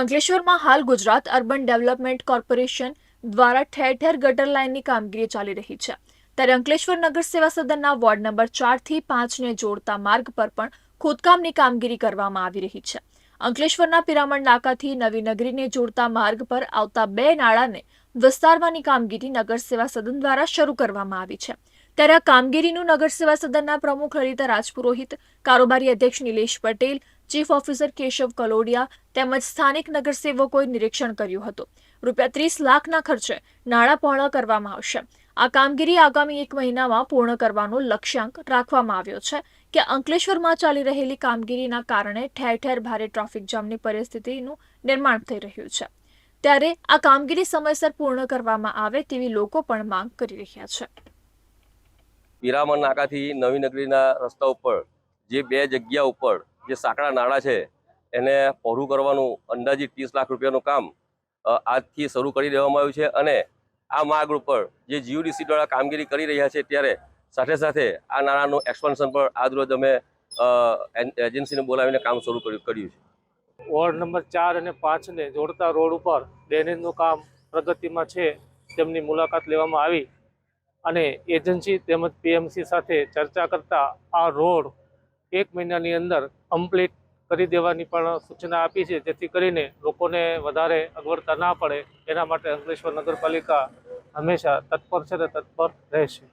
અંકલેશ્વરમાં હાલ Gujarat urban development corporation દ્વારા ઠેર ઠેર ગટર લાઇનની કામગીરી ચાલી રહી છે. ત્યારે અંકલેશ્વર નગર સેવા સદનના વોર્ડ નંબર ચારથી પાંચને જોડતા માર્ગ પર પણ ખોદકામની કામગીરી કરવામાં આવી રહી છે. અંકલેશ્વરના પિરામણ નાકાથી નવી નગરીને જોડતા માર્ગ પર આવતા બે નાળાને વિસ્તારવાની કામગીરી નગર સેવા સદન દ્વારા શરૂ કરવામાં આવી છે. ત્યારે આ કામગીરીનું નગર સેવા સદનના પ્રમુખ લલિતા રાજપુરોહિત, કારોબારી અધ્યક્ષ નિલેશ પટેલ ચીફ ઓફિસર કેશવ કલોડિયા તેમજ સ્થાનિક નગરસેવકોએ નિરીક્ષણ કર્યું હતું. રૂપિયા ત્રીસ લાખના ખર્ચે પહોળા કરવામાં આવશે. આ કામગીરી આગામી એક મહિનામાં પૂર્ણ કરવાનો લક્ષ્યાંક રાખવામાં આવ્યો છે કે અંકલેશ્વરમાં ચાલી રહેલી કામગીરીના કારણે ઠેર ઠેર ભારે ટ્રાફિક જામની પરિસ્થિતિનું નિર્માણ થઈ રહ્યું છે. ત્યારે આ કામગીરી સમયસર પૂર્ણ કરવામાં આવે તેવી લોકો પણ માંગ કરી રહ્યા છે. પિરામણ નાકાથી નવી નગરીના રસ્તા ઉપર, જે બે જગ્યા ઉપર જે સાંકડા નાણાં છે, એને પહોળું કરવાનું અંદાજિત ત્રીસ લાખ રૂપિયાનું કામ આજથી શરૂ કરી દેવામાં આવ્યું છે અને આ માર્ગ ઉપર જે જીયુડીસી દ્વારા કામગીરી કરી રહ્યા છે ત્યારે સાથે સાથે આ નાણાંનું એક્સપાન્શન પર આજરોજ અમે એજન્સીને બોલાવીને કામ શરૂ કર્યું છે. વોર્ડ નંબર ચાર અને પાંચને જોડતા રોડ ઉપર ડ્રેનેજનું કામ પ્રગતિમાં છે તેમની મુલાકાત લેવામાં આવી અને એજન્સી તેમજ પીએમસી સાથે ચર્ચા કરતા આ રોડ એક મહિનાની અંદર કમ્પ્લીટ કરી દેવાની પણ સૂચના આપી છે, જેથી કરીને લોકોને વધારે અગવડતા ના પડે. એના માટે અંકલેશ્વર નગરપાલિકા હંમેશા તત્પર છે અને તત્પર રહેશે.